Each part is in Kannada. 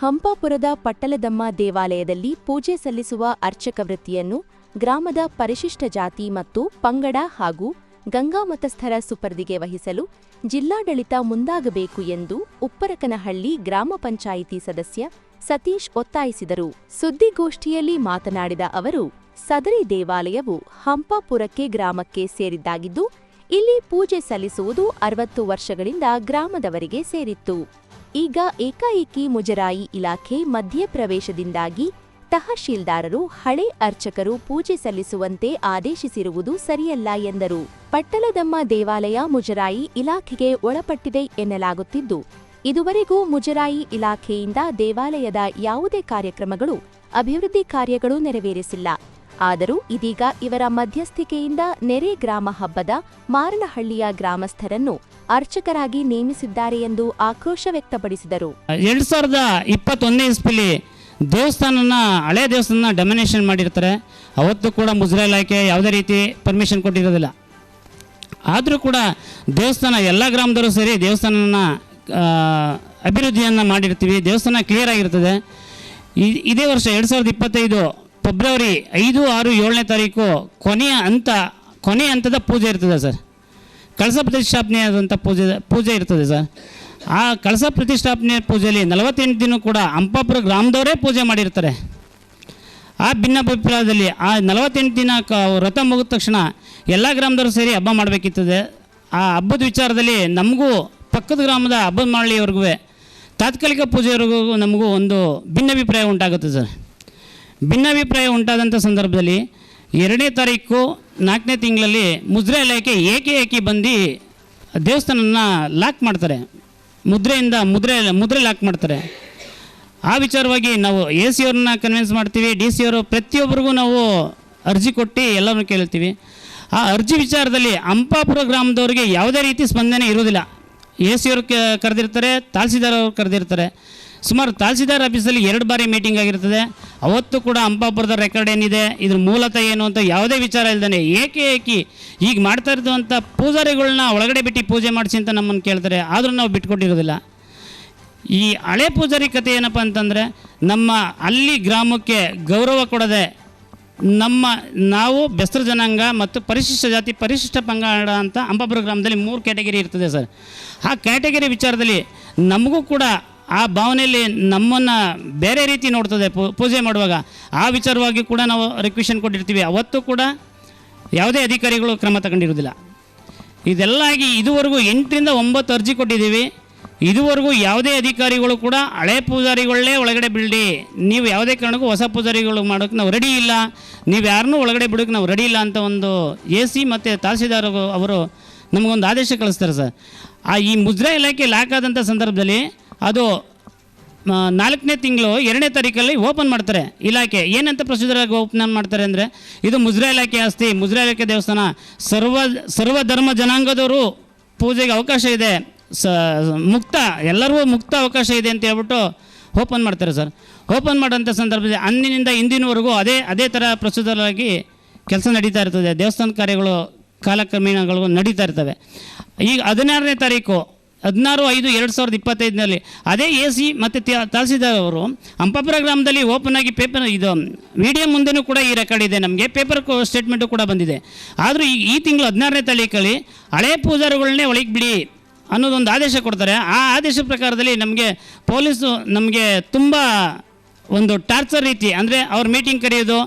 ಹಂಪಾಪುರದ ಪಟ್ಟಲದಮ್ಮ ದೇವಾಲಯದಲ್ಲಿ ಪೂಜೆ ಸಲ್ಲಿಸುವ ಅರ್ಚಕ ವೃತ್ತಿಯನ್ನು ಗ್ರಾಮದ ಪರಿಶಿಷ್ಟ ಜಾತಿ ಮತ್ತು ಪಂಗಡ ಹಾಗೂ ಗಂಗಾಮತಸ್ಥರ ಸುಪರ್ದಿಗೆ ವಹಿಸಲು ಜಿಲ್ಲಾಡಳಿತ ಮುಂದಾಗಬೇಕು ಎಂದು ಉಪ್ಪರಕನಹಳ್ಳಿ ಗ್ರಾಮ ಪಂಚಾಯಿತಿ ಸದಸ್ಯ ಸತೀಶ್ ಒತ್ತಾಯಿಸಿದರು. ಸುದ್ದಿಗೋಷ್ಠಿಯಲ್ಲಿ ಮಾತನಾಡಿದ ಅವರು, ಸದರಿ ದೇವಾಲಯವು ಹಂಪಾಪುರಕ್ಕೆ ಗ್ರಾಮಕ್ಕೆ ಸೇರಿದ್ದಾಗಿದ್ದು, ಇಲ್ಲಿ ಪೂಜೆ ಸಲ್ಲಿಸುವುದು ಅರವತ್ತು ವರ್ಷಗಳಿಂದ ಗ್ರಾಮದವರಿಗೆ ಸೇರಿತ್ತು. ಈಗ ಏಕಾಏಕಿ ಮುಜರಾಯಿ ಇಲಾಖೆ ಮಧ್ಯಪ್ರವೇಶದಿಂದಾಗಿ ತಹಶೀಲ್ದಾರರು ಹಳೆ ಅರ್ಚಕರು ಪೂಜೆ ಸಲ್ಲಿಸುವಂತೆ ಆದೇಶಿಸಿರುವುದು ಸರಿಯಲ್ಲ ಎಂದರು. ಪಟ್ಟಲದಮ್ಮ ದೇವಾಲಯ ಮುಜರಾಯಿ ಇಲಾಖೆಗೆ ಒಳಪಟ್ಟಿದೆ ಎನ್ನಲಾಗುತ್ತಿದ್ದು, ಇದುವರೆಗೂ ಮುಜರಾಯಿ ಇಲಾಖೆಯಿಂದ ದೇವಾಲಯದ ಯಾವುದೇ ಕಾರ್ಯಕ್ರಮಗಳು, ಅಭಿವೃದ್ಧಿ ಕಾರ್ಯಗಳು ನೆರವೇರಿಸಿಲ್ಲ. ಆದರೂ ಇದೀಗ ಇವರ ಮಧ್ಯಸ್ಥಿಕೆಯಿಂದ ನೆರೆ ಗ್ರಾಮ ಹಬ್ಬದ ಮಾರನಹಳ್ಳಿಯ ಗ್ರಾಮಸ್ಥರನ್ನು ಅರ್ಚಕರಾಗಿ ನೇಮಿಸಿದ್ದಾರೆ ಎಂದು ಆಕ್ರೋಶ ವ್ಯಕ್ತಪಡಿಸಿದರು. ಎರಡು ಸಾವಿರದ ಇಪ್ಪತ್ತೊಂದನೇ ಇಸ್ಪಿಲಿ ದೇವಸ್ಥಾನನ, ಹಳೆ ದೇವಸ್ಥಾನ ಡಮಿನೇಷನ್ ಮಾಡಿರ್ತಾರೆ. ಅವತ್ತು ಕೂಡ ಮುಜರಾ ಇಲಾಖೆ ಯಾವುದೇ ರೀತಿ ಪರ್ಮಿಷನ್ ಕೊಟ್ಟಿರೋದಿಲ್ಲ. ಆದರೂ ಕೂಡ ದೇವಸ್ಥಾನ ಎಲ್ಲ ಗ್ರಾಮದವರು ಸೇರಿ ದೇವಸ್ಥಾನನ ಅಭಿವೃದ್ಧಿಯನ್ನು ಮಾಡಿರ್ತೀವಿ. ದೇವಸ್ಥಾನ ಕ್ಲಿಯರ್ ಆಗಿರ್ತದೆ. ಇದೇ ವರ್ಷ ಎರಡು ಸಾವಿರದ ಇಪ್ಪತ್ತೈದು ಫೆಬ್ರವರಿ ಐದು, ಆರು, ಏಳನೇ ತಾರೀಕು ಕೊನೆಯ ಹಂತ, ಕೊನೆಯ ಹಂತದ ಪೂಜೆ ಇರ್ತದೆ ಸರ್. ಕಳಸ ಪ್ರತಿಷ್ಠಾಪನೆ ಆದಂಥ ಪೂಜೆ ಪೂಜೆ ಇರ್ತದೆ ಸರ್. ಆ ಕಳಸ ಪ್ರತಿಷ್ಠಾಪನೆ ಪೂಜೆಯಲ್ಲಿ ನಲವತ್ತೆಂಟು ದಿನ ಕೂಡ ಹಂಪಾಪುರ ಗ್ರಾಮದವರೇ ಪೂಜೆ ಮಾಡಿರ್ತಾರೆ. ಆ ಭಿನ್ನಾಭಿಪ್ರಾಯದಲ್ಲಿ ಆ ನಲವತ್ತೆಂಟು ದಿನ ಕ ವ್ರತ ಮುಗಿದ ತಕ್ಷಣ ಎಲ್ಲ ಗ್ರಾಮದವರು ಸೇರಿ ಹಬ್ಬ ಮಾಡಬೇಕಿತ್ತದೆ. ಆ ಹಬ್ಬದ ವಿಚಾರದಲ್ಲಿ ನಮಗೂ ಪಕ್ಕದ ಗ್ರಾಮದ ಹಬ್ಬದ ಮಾಡಲಿಯವರೆಗೂ ತಾತ್ಕಾಲಿಕ ಪೂಜೆಯವರೆಗೂ ನಮಗೂ ಒಂದು ಭಿನ್ನಾಭಿಪ್ರಾಯ ಉಂಟಾಗುತ್ತೆ ಸರ್. ಭಿನ್ನಾಭಿಪ್ರಾಯ ಉಂಟಾದಂಥ ಸಂದರ್ಭದಲ್ಲಿ ಎರಡನೇ ತಾರೀಕು ನಾಲ್ಕನೇ ತಿಂಗಳಲ್ಲಿ ಮುದ್ರೆ ಇಲಾಖೆ ಏಕೆ ಏಕಿ ಬಂದು ದೇವಸ್ಥಾನನ ಲಾಕ್ ಮಾಡ್ತಾರೆ? ಮುದ್ರೆಯಿಂದ ಮುದ್ರೆ ಮುದ್ರೆ ಲಾಕ್ ಮಾಡ್ತಾರೆ. ಆ ವಿಚಾರವಾಗಿ ನಾವು ಎ ಸಿ ಅವ್ರನ್ನ ಕನ್ವಿನ್ಸ್ ಮಾಡ್ತೀವಿ, ಡಿ ಸಿ ಅವರು ಪ್ರತಿಯೊಬ್ಬರಿಗೂ ನಾವು ಅರ್ಜಿ ಕೊಟ್ಟು ಎಲ್ಲರನ್ನು ಕೇಳ್ತೀವಿ. ಆ ಅರ್ಜಿ ವಿಚಾರದಲ್ಲಿ ಅಂಪಾಪುರ ಗ್ರಾಮದವ್ರಿಗೆ ಯಾವುದೇ ರೀತಿ ಸ್ಪಂದನೆ ಇರೋದಿಲ್ಲ ಎ ಸಿ ಅವರು ಕರೆದಿರ್ತಾರೆ, ತಹಸೀಲ್ದಾರ್ ಅವರು ಕರೆದಿರ್ತಾರೆ. ಸುಮಾರು ತಹಸೀಲ್ದಾರ್ ಆಫೀಸಲ್ಲಿ ಎರಡು ಬಾರಿ ಮೀಟಿಂಗ್ ಆಗಿರ್ತದೆ. ಅವತ್ತು ಕೂಡ ಅಂಪಾಪುರದ ರೆಕಾರ್ಡ್ ಏನಿದೆ, ಇದ್ರ ಮೂಲತಃ ಏನು ಅಂತ ಯಾವುದೇ ವಿಚಾರ ಇಲ್ದೇ ಏಕೆ ಏಕಿ ಈಗ ಮಾಡ್ತಾ ಇರುವಂಥ ಪೂಜಾರಿಗಳನ್ನ ಒಳಗಡೆ ಬಿಟ್ಟು ಪೂಜೆ ಮಾಡಿಸಿ ಅಂತ ನಮ್ಮನ್ನು ಕೇಳ್ತಾರೆ, ಆದರೂ ನಾವು ಬಿಟ್ಕೊಟ್ಟಿರೋದಿಲ್ಲ. ಈ ಹಳೆ ಪೂಜಾರಿ ಕಥೆ ಏನಪ್ಪ ಅಂತಂದರೆ, ನಮ್ಮ ಅಲ್ಲಿ ಗ್ರಾಮಕ್ಕೆ ಗೌರವ ಕೊಡದೆ ನಮ್ಮ ನಾವು ಬೆಸ್ತರ ಜನಾಂಗ ಮತ್ತು ಪರಿಶಿಷ್ಟ ಜಾತಿ ಪರಿಶಿಷ್ಟ ಪಂಗಡ ಅಂತ ಅಂಬಾಪುರ ಗ್ರಾಮದಲ್ಲಿ ಮೂರು ಕ್ಯಾಟಗರಿ ಇರ್ತದೆ ಸರ್. ಆ ಕ್ಯಾಟಗರಿ ವಿಚಾರದಲ್ಲಿ ನಮಗೂ ಕೂಡ ಆ ಭಾವನೆಯಲ್ಲಿ ನಮ್ಮನ್ನು ಬೇರೆ ರೀತಿ ನೋಡ್ತದೆ ಪೂಜೆ ಮಾಡುವಾಗ. ಆ ವಿಚಾರವಾಗಿ ಕೂಡ ನಾವು ರಿಕ್ವೆಷನ್ ಕೊಟ್ಟಿರ್ತೀವಿ. ಅವತ್ತು ಕೂಡ ಯಾವುದೇ ಅಧಿಕಾರಿಗಳು ಕ್ರಮ ತಗೊಂಡಿರೋದಿಲ್ಲ ಇದೆಲ್ಲ ಆಗಿ ಇದುವರೆಗೂ ಎಂಟರಿಂದ ಒಂಬತ್ತು ಅರ್ಜಿ ಕೊಟ್ಟಿದ್ದೀವಿ. ಇದುವರೆಗೂ ಯಾವುದೇ ಅಧಿಕಾರಿಗಳು ಕೂಡ ಹಳೆ ಪೂಜಾರಿಗಳೇ ಒಳಗಡೆ ಬಿಡಿ ನೀವು ಯಾವುದೇ ಕಾರಣಕ್ಕೂ ಹೊಸ ಪೂಜಾರಿಗಳು ಮಾಡೋಕ್ಕೆ ನಾವು ರೆಡಿ ಇಲ್ಲ. ನೀವು ಯಾರನ್ನೂ ಒಳಗಡೆ ಬಿಡೋಕ್ಕೆ ನಾವು ರೆಡಿ ಇಲ್ಲ ಅಂತ ಒಂದು ಎ ಸಿ ಮತ್ತು ತಹಸೀಲ್ದಾರ್ ಅವರು ನಮಗೊಂದು ಆದೇಶ ಕಳಿಸ್ತಾರೆ ಸರ್. ಆ ಈ ಮುದ್ರಾ ಇಲಾಖೆ ಲಾಕ್ ಆದಂಥ ಸಂದರ್ಭದಲ್ಲಿ ಅದು ನಾಲ್ಕನೇ ತಿಂಗಳು ಎರಡನೇ ತಾರೀಕಲ್ಲಿ ಓಪನ್ ಮಾಡ್ತಾರೆ ಇಲಾಖೆ. ಏನಂತ ಪ್ರೊಸೀಜರ್ ಆಗಿ ಓಪನ್ ಮಾಡ್ತಾರೆ ಅಂದರೆ, ಇದು ಮುಜ್ರಾ ಇಲಾಖೆ ಆಸ್ತಿ. ಮುಜ್ರಾ ಇಲಾಖೆ ದೇವಸ್ಥಾನ ಸರ್ವ ಸರ್ವ ಧರ್ಮ ಜನಾಂಗದವರು ಪೂಜೆಗೆ ಅವಕಾಶ ಇದೆ. ಸ, ಮುಕ್ತ, ಎಲ್ಲರಿಗೂ ಮುಕ್ತ ಅವಕಾಶ ಇದೆ ಅಂತ ಹೇಳ್ಬಿಟ್ಟು ಓಪನ್ ಮಾಡ್ತಾರೆ ಸರ್. ಓಪನ್ ಮಾಡೋಂಥ ಸಂದರ್ಭದಲ್ಲಿ ಅಂದಿನಿಂದ ಇಂದಿನವರೆಗೂ ಅದೇ ಅದೇ ಥರ ಪ್ರೊಸೀಜರ್ ಆಗಿ ಕೆಲಸ ನಡೀತಾ ಇರ್ತದೆ. ದೇವಸ್ಥಾನ ಕಾರ್ಯಗಳು, ಕಾಲಕ್ರಮೇಣಗಳು ನಡೀತಾ ಇರ್ತವೆ. ಈಗ ಹದಿನಾರನೇ ತಾರೀಕು ಹದಿನಾರು ಐದು ಎರಡು ಸಾವಿರದ ಇಪ್ಪತ್ತೈದರಲ್ಲಿ ಅದೇ ಎ ಸಿ ಮತ್ತು ತಹಸೀಲ್ದಾರ್ ಅವರು ಹಂಪಾಪುರ ಗ್ರಾಮದಲ್ಲಿ ಓಪನ್ ಆಗಿ ಪೇಪರ್, ಇದು ಮೀಡಿಯಾ ಮುಂದೆನೂ ಕೂಡ ಈ ರೆಕಾರ್ಡ್ ಇದೆ. ನಮಗೆ ಪೇಪರ್ ಸ್ಟೇಟ್ಮೆಂಟು ಕೂಡ ಬಂದಿದೆ. ಆದರೂ ಈ ಈ ತಿಂಗಳು ಹದಿನಾರನೇ ತಾರೀಕಲ್ಲಿ ಹಳೆ ಪೂಜಾರಿಗಳನ್ನೇ ಒಳಗೆ ಬಿಡಿ ಅನ್ನೋದೊಂದು ಆದೇಶ ಕೊಡ್ತಾರೆ. ಆ ಆದೇಶ ಪ್ರಕಾರದಲ್ಲಿ ನಮಗೆ ಪೊಲೀಸು ನಮಗೆ ತುಂಬ ಒಂದು ಟಾರ್ಚರ್ ರೀತಿ, ಅಂದರೆ ಅವ್ರ ಮೀಟಿಂಗ್ ಕರೆಯೋದು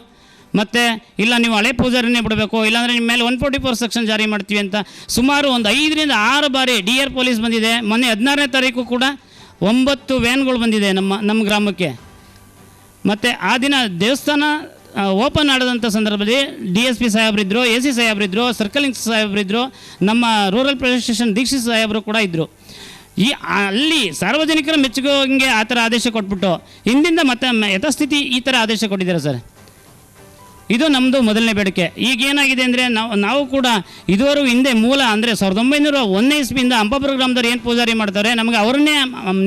ಮತ್ತು, ಇಲ್ಲ ನೀವು ಹಳೆ ಪೂಜಾರಿನೇ ಬಿಡಬೇಕು, ಇಲ್ಲಾಂದರೆ ನಿಮ್ಮ ಮೇಲೆ ಒನ್ ಫೋರ್ಟಿ ಫೋರ್ ಸೆಕ್ಷನ್ ಜಾರಿ ಮಾಡ್ತೀವಿ ಅಂತ ಸುಮಾರು ಒಂದು ಐದರಿಂದ ಆರು ಬಾರಿ ಡಿ ಆರ್ ಪೊಲೀಸ್ ಬಂದಿದೆ. ಮೊನ್ನೆ ಹದಿನಾರನೇ ತಾರೀಕು ಕೂಡ ಒಂಬತ್ತು ವ್ಯಾನ್ಗಳು ಬಂದಿದೆ ನಮ್ಮ ನಮ್ಮ ಗ್ರಾಮಕ್ಕೆ. ಮತ್ತು ಆ ದಿನ ದೇವಸ್ಥಾನ ಓಪನ್ ಆಡದಂಥ ಸಂದರ್ಭದಲ್ಲಿ ಡಿ ಎಸ್ ಪಿ ಸಾಹೇಬರಿದ್ದರು ಎ ಸಿ ಸಾಹೇಬರಿದ್ದರು ಸರ್ಕಲಿಂಗ್ ಸಾಹೇಬರಿದ್ದರು ನಮ್ಮ ರೂರಲ್ ಪೊಲೀಸ್ ಸ್ಟೇಷನ್ ದೀಕ್ಷಿತ್ ಸಾಹೇಬರು ಕೂಡ ಇದ್ದರು ಈ, ಅಲ್ಲಿ ಸಾರ್ವಜನಿಕರ ಮೆಚ್ಚುಗೆ ಆ ಥರ ಆದೇಶ ಕೊಟ್ಬಿಟ್ಟು, ಹಿಂದಿಂದ ಮತ್ತೆ ಯಥಾಸ್ಥಿತಿ ಈ ಥರ ಆದೇಶ ಕೊಟ್ಟಿದ್ದಾರೆ ಸರ್. ಇದು ನಮ್ಮದು ಮೊದಲನೇ ಬೇಡಿಕೆ. ಈಗ ಏನಾಗಿದೆ ಅಂದರೆ ನಾವು ನಾವು ಕೂಡ ಇದುವರೆಗೂ ಹಿಂದೆ ಮೂಲ ಅಂದರೆ ಸಾವಿರದ ಒಂಬೈನೂರ ಒಂದನೇ ಇಸ್ವಿಯಿಂದ ಅಂಬಾಪುರ ಗ್ರಾಮದವ್ರು ಏನು ಪೂಜಾರಿ ಮಾಡ್ತಾರೆ, ನಮಗೆ ಅವರನ್ನೇ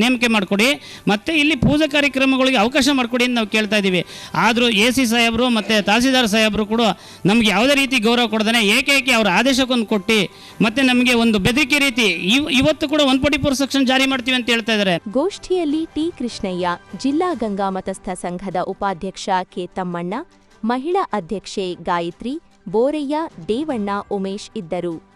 ನೇಮಕೆ ಮಾಡಿಕೊಡಿ, ಮತ್ತು ಇಲ್ಲಿ ಪೂಜಾ ಕಾರ್ಯಕ್ರಮಗಳಿಗೆ ಅವಕಾಶ ಮಾಡಿಕೊಡಿ ಅಂತ ನಾವು ಕೇಳ್ತಾ ಇದ್ದೀವಿ. ಆದರೂ ಎ ಸಿ ಸಾಹೇಬರು ಮತ್ತು ತಹಸೀಲ್ದಾರ್ ಸಾಹೇಬರು ಕೂಡ ನಮಗೆ ಯಾವುದೇ ರೀತಿ ಗೌರವ ಕೊಡ್ದಾನೆ ಏಕೈಕೆ ಅವರ ಆದೇಶಕ್ಕೊಂದು ಕೊಟ್ಟು, ಮತ್ತು ನಮಗೆ ಒಂದು ಬೆದರಿಕೆ ರೀತಿ ಇವ್, ಇವತ್ತು ಕೂಡ ಒನ್ ಫೋರ್ಟಿ ಫೋರ್ ಸೆಕ್ಷನ್ ಜಾರಿ ಮಾಡ್ತೀವಿ ಅಂತ ಹೇಳ್ತಾ ಇದ್ದಾರೆ ಗೋಷ್ಠಿಯಲ್ಲಿ ಟಿ ಕೃಷ್ಣಯ್ಯ, ಜಿಲ್ಲಾ ಗಂಗಾ ಮತಸ್ಥ ಸಂಘದ ಉಪಾಧ್ಯಕ್ಷ ಕೆ ತಮ್ಮಣ್ಣ ಮಹಿಳಾ ಅಧ್ಯಕ್ಷೆ ಗಾಯತ್ರಿ ಬೋರಯ್ಯ ದೇವಣ್ಣ ಉಮೇಶ್ ಇದ್ದರು.